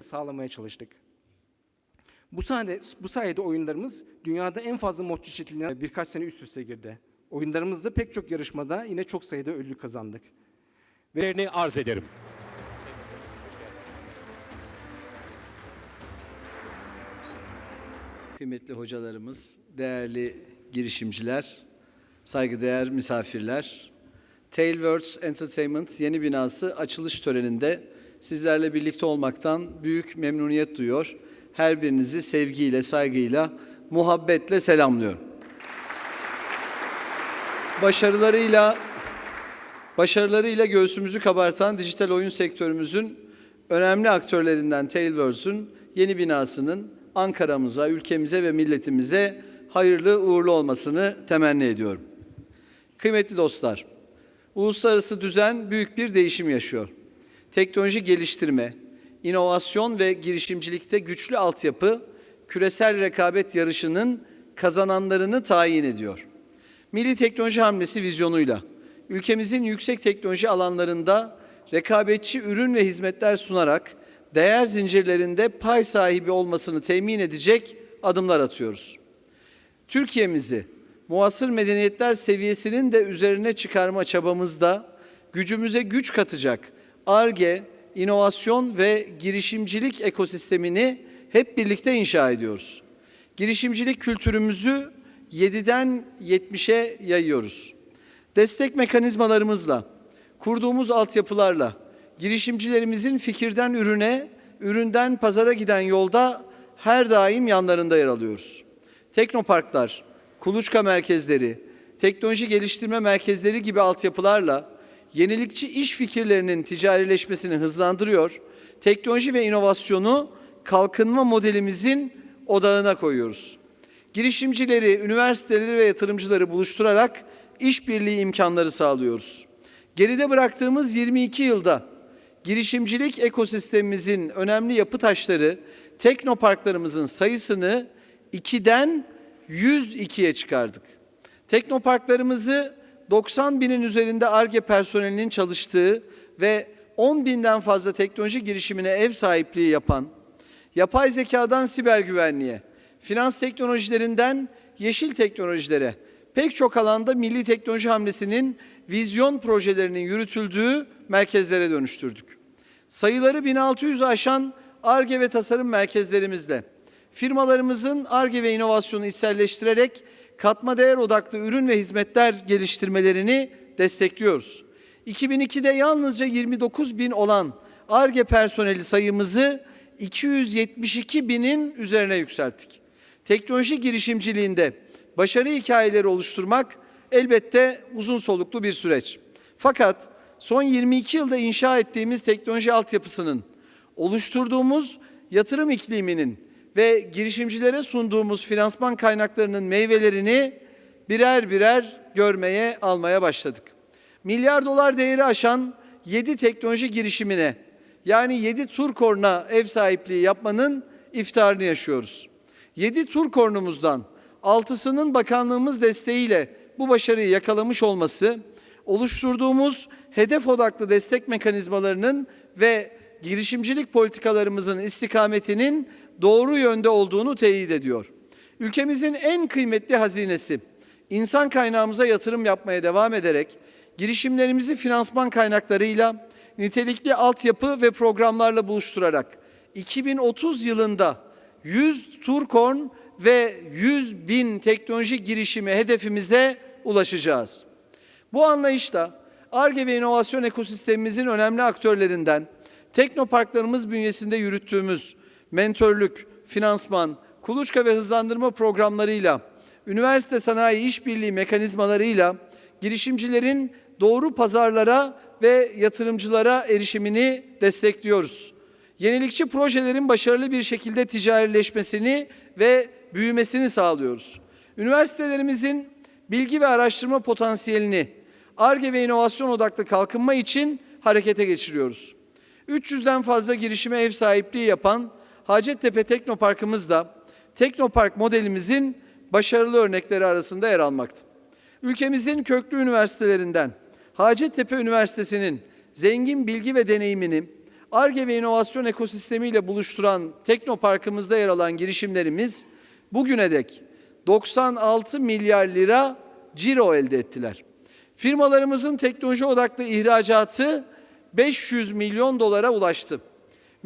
sağlamaya çalıştık. Bu sayede, bu sayede oyunlarımız dünyada en fazla mod çeşitliliğine birkaç sene üst üste girdi. Oyunlarımızda pek çok yarışmada yine çok sayıda ödül kazandık. Verini arz ederim. Kıymetli hocalarımız, değerli girişimciler, saygıdeğer misafirler, Tailwords Entertainment yeni binası açılış töreninde sizlerle birlikte olmaktan büyük memnuniyet duyuyor. Her birinizi sevgiyle, saygıyla, muhabbetle selamlıyorum. Başarılarıyla Başarılarıyla göğsümüzü kabartan dijital oyun sektörümüzün önemli aktörlerinden Tailwords'ün yeni binasının Ankara'mıza, ülkemize ve milletimize hayırlı uğurlu olmasını temenni ediyorum. Kıymetli dostlar, uluslararası düzen büyük bir değişim yaşıyor. Teknoloji geliştirme, inovasyon ve girişimcilikte güçlü altyapı küresel rekabet yarışının kazananlarını tayin ediyor. Milli Teknoloji Hamlesi vizyonuyla ülkemizin yüksek teknoloji alanlarında rekabetçi ürün ve hizmetler sunarak değer zincirlerinde pay sahibi olmasını temin edecek adımlar atıyoruz. Türkiye'mizi muasır medeniyetler seviyesinin de üzerine çıkarma çabamızda gücümüze güç katacak ARGE, inovasyon ve girişimcilik ekosistemini hep birlikte inşa ediyoruz. Girişimcilik kültürümüzü 7'den 70'e yayıyoruz. Destek mekanizmalarımızla, kurduğumuz altyapılarla, girişimcilerimizin fikirden ürüne, üründen pazara giden yolda her daim yanlarında yer alıyoruz. Teknoparklar, kuluçka merkezleri, teknoloji geliştirme merkezleri gibi altyapılarla yenilikçi iş fikirlerinin ticarileşmesini hızlandırıyor, teknoloji ve inovasyonu kalkınma modelimizin odağına koyuyoruz. Girişimcileri, üniversiteleri ve yatırımcıları buluşturarak işbirliği imkanları sağlıyoruz. Geride bıraktığımız 22 yılda girişimcilik ekosistemimizin önemli yapı taşları, teknoparklarımızın sayısını 2'den 102'ye çıkardık. Teknoparklarımızı 90 binin üzerinde ARGE personelinin çalıştığı ve 10 binden fazla teknoloji girişimine ev sahipliği yapan, yapay zekadan siber güvenliğe, finans teknolojilerinden yeşil teknolojilere, pek çok alanda milli teknoloji hamlesinin vizyon projelerinin yürütüldüğü merkezlere dönüştürdük. Sayıları 1600'ü aşan ARGE ve tasarım merkezlerimizle firmalarımızın ARGE ve inovasyonu içselleştirerek katma değer odaklı ürün ve hizmetler geliştirmelerini destekliyoruz. 2002'de yalnızca 29 bin olan ARGE personeli sayımızı 272 binin üzerine yükselttik. Teknoloji girişimciliğinde başarı hikayeleri oluşturmak elbette uzun soluklu bir süreç. Fakat son 22 yılda inşa ettiğimiz teknoloji altyapısının, oluşturduğumuz yatırım ikliminin ve girişimcilere sunduğumuz finansman kaynaklarının meyvelerini birer birer görmeye, almaya başladık. Milyar dolar değeri aşan 7 teknoloji girişimine yani 7 Turkorn'a ev sahipliği yapmanın iftarını yaşıyoruz. 7 Turkorn'umuzdan 6'sının bakanlığımız desteğiyle bu başarıyı yakalamış olması, oluşturduğumuz hedef odaklı destek mekanizmalarının ve girişimcilik politikalarımızın istikametinin doğru yönde olduğunu teyit ediyor. Ülkemizin en kıymetli hazinesi, insan kaynağımıza yatırım yapmaya devam ederek, girişimlerimizi finansman kaynaklarıyla, nitelikli altyapı ve programlarla buluşturarak 2030 yılında 100 Turkorn ve 100 bin teknoloji girişimi hedefimize ulaşacağız. Bu anlayışla ARGE ve inovasyon ekosistemimizin önemli aktörlerinden teknoparklarımız bünyesinde yürüttüğümüz mentörlük, finansman, kuluçka ve hızlandırma programlarıyla, üniversite sanayi işbirliği mekanizmalarıyla girişimcilerin doğru pazarlara ve yatırımcılara erişimini destekliyoruz. Yenilikçi projelerin başarılı bir şekilde ticarileşmesini ve büyümesini sağlıyoruz. Üniversitelerimizin bilgi ve araştırma potansiyelini ARGE ve inovasyon odaklı kalkınma için harekete geçiriyoruz. 300'den fazla girişime ev sahipliği yapan Hacettepe Teknoparkımız da Teknopark modelimizin başarılı örnekleri arasında yer almakta. Ülkemizin köklü üniversitelerinden Hacettepe Üniversitesi'nin zengin bilgi ve deneyimini ARGE ve inovasyon ekosistemiyle buluşturan Teknoparkımızda yer alan girişimlerimiz bugüne dek 96 milyar lira ciro elde ettiler. Firmalarımızın teknoloji odaklı ihracatı 500 milyon dolara ulaştı.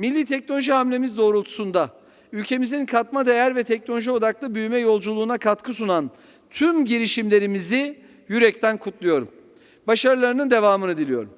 Milli teknoloji hamlemiz doğrultusunda ülkemizin katma değer ve teknoloji odaklı büyüme yolculuğuna katkı sunan tüm girişimlerimizi yürekten kutluyorum. Başarılarının devamını diliyorum.